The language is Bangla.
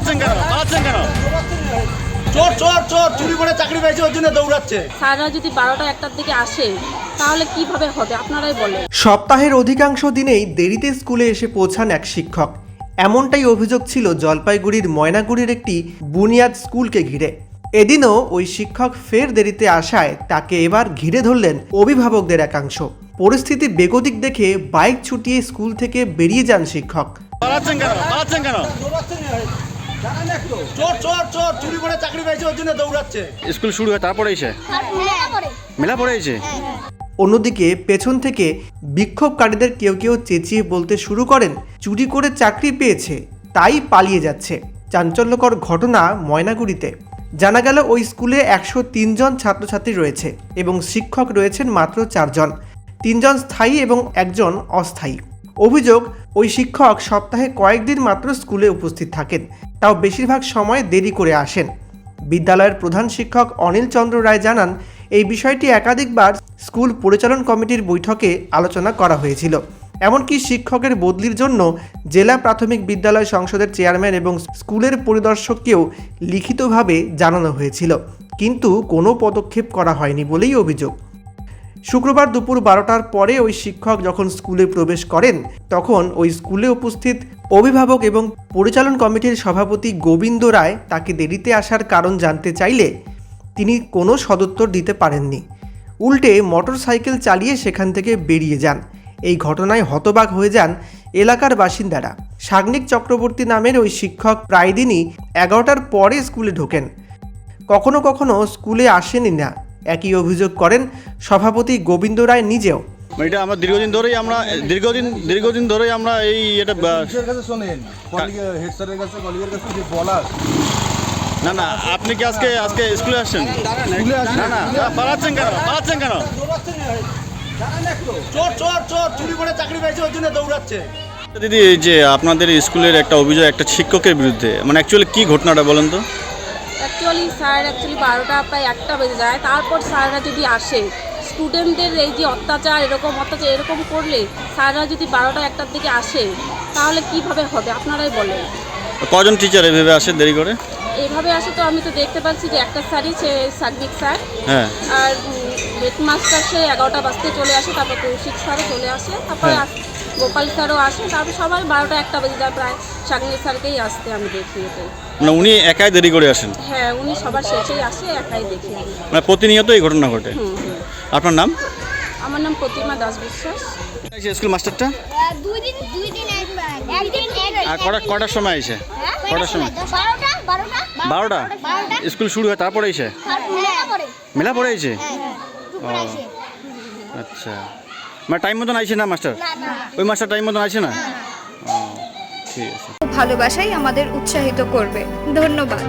পালাচ্ছেন কেন? পালাচ্ছেন কেন? চোর চোর চোর চুরি করে চাকরি পেয়েছে ওর জন্য দৌড়াচ্ছে। স্যাররা যদি বারোটা একটার দিকে আসে তাহলে কীভাবে হবে? আপনারাই বলেন। সপ্তাহের অধিকাংশ দিনেই দেরিতে স্কুলে এসে পৌঁছান এক শিক্ষক। এমনটাই অভিযোগ ছিল জলপাইগুড়ির ময়নাগুড়ির একটি বুনিয়াদ স্কুলকে ঘিরে। এদিনও ওই শিক্ষক ফের দেরিতে আসায় তাকে এবার ঘিরে ধরলেন অভিভাবকদের একাংশ। পরিস্থিতি বেগতিক দেখে বাইক ছুটিয়ে স্কুল থেকে বেরিয়ে যান শিক্ষক। পালাচ্ছেন কেন? পালাচ্ছেন কেন? চোর চোর চোর চুরি করে চাকরি পেয়েছে ওর জন্য দৌড়াচ্ছে। স্কুল শুরু হয় তারপরে এসে? মেলা পড়ে। এসে? অন্যদিকে পেছন থেকে বিক্ষোভকারীদের কেউ কেউ চেঁচিয়ে বলতে শুরু করেন চুরি করে চাকরি পেয়েছে তাই পালিয়ে যাচ্ছে। চাঞ্চল্যকর ঘটনা ময়নাগুড়িতে। জানা গেল ওই স্কুলে একশো জন ছাত্রছাত্রী রয়েছে এবং শিক্ষক রয়েছেন মাত্র চারজন তিনজন স্থায়ী এবং একজন অস্থায়ী। অভিযোগ, ওই শিক্ষক সপ্তাহে কয়েকদিন মাত্র স্কুলে উপস্থিত থাকেন, তাও বেশিরভাগ সময় দেরি করে আসেন। বিদ্যালয়ের প্রধান শিক্ষক অনিল চন্দ্র রায় জানান, এই বিষয়টি একাধিকবার স্কুল পরিচালন কমিটির বৈঠকে আলোচনা করা হয়েছিল। এমনকি শিক্ষকের বদলির জন্য জেলা প্রাথমিক বিদ্যালয় সংসদের চেয়ারম্যান এবং স্কুলের পরিদর্শককেও লিখিতভাবে জানানো হয়েছিল। কিন্তু কোনো পদক্ষেপ করা হয়নি বলেই অভিযোগ। শুক্রবার দুপুর বারোটার পরে ওই শিক্ষক যখন স্কুলে প্রবেশ করেন, তখন ওই স্কুলে উপস্থিত অভিভাবক এবং পরিচালন কমিটির সভাপতি গোবিন্দ রায় তাকে দেরিতে আসার কারণ জানতে চাইলে তিনি কোনো সদুত্তর দিতে পারেননি। উল্টে মোটর সাইকেল চালিয়ে সেখান থেকে বেরিয়ে যান। এই ঘটনায় হতবাক হয়ে যান এলাকার বাসিন্দারা। সাগ্নিক চক্রবর্তী নামের ওই শিক্ষক প্রায় দিনই এগারোটার পরে স্কুলে ঢোকেন। কখনো কখনো স্কুলে আসেনি না। একই অভিযোগ করেন সভাপতি গোবিন্দ রায় নিজেও। মানে এটা আমরা দীর্ঘদিন ধরেই আমরা দীর্ঘদিন দীর্ঘদিন ধরেই আমরা এই এটা কাছে শোনেন হেড স্যারের কাছে কলিগের কাছে যে বলার না না আপনি কি আজকে আজকে স্কুলে আসছেন? না না পালাচ্ছেন কেন? পালাচ্ছেন কেন? চোর চোর চোর চুরি করে চাকরি পেয়েছে ওর জন্য দৌড়াচ্ছে। দিদি এই যে আপনাদের স্কুলের একটা অভিযোগ একটা শিক্ষকের বিরুদ্ধে মানে অ্যাকচুয়ালি কি ঘটনাটা বলেন তো? অ্যাকচুয়ালি স্যার অ্যাকচুয়ালি বারোটা প্রায় একটা বেজে যায়। তারপর স্যাররা যদি আসে স্টুডেন্টদের এই যে অত্যাচার এরকম অত্যাচার এরকম করলে স্যাররা যদি বারোটা একটার দিকে আসে তাহলে কীভাবে হবে? আপনারাই বলেন। কজন টিচার এভাবে আসে দেরি করে? এভাবে আসে তো আমি তো দেখতে পাচ্ছি যে একটা স্যারই সে সার্ভিক স্যার। হ্যাঁ। আর হেডমাস্টার সে এগারোটা বাজতে চলে আসে তারপর কৌশিক স্যারও চলে আসে তারপরে হ্যাঁ। গোপাল স্যারও আসে তারপর সবাই বারোটা একটা বেজে যায় প্রায় সাগ্নিক স্যারকেই আসতে আমি দেখি এটাই মানে উনি একাই দেরি করে আসেন? হ্যাঁ উনি সবার শেষেই আসে একাই দেখি মানে প্রতিনিয়ত এই ঘটনা ঘটে? আপনার নাম? আমার নাম প্রতিমা দাস বিশ্বাস। স্কুল মাস্টারটা? দুই দিন দুই দিন একবার। একদিন আর কটা কটার সময় এসে? কটার সময়? বারোটা স্কুল শুরু হয় তারপরে এসে? মেলা পড়ে। আসে আচ্ছা। মানে টাইম মতন আইসে না মাস্টার? ওই মাস্টার টাইম মতন আসে না। ও ঠিক আছে। ভালোবাসাই আমাদের উৎসাহিত করবে। ধন্যবাদ।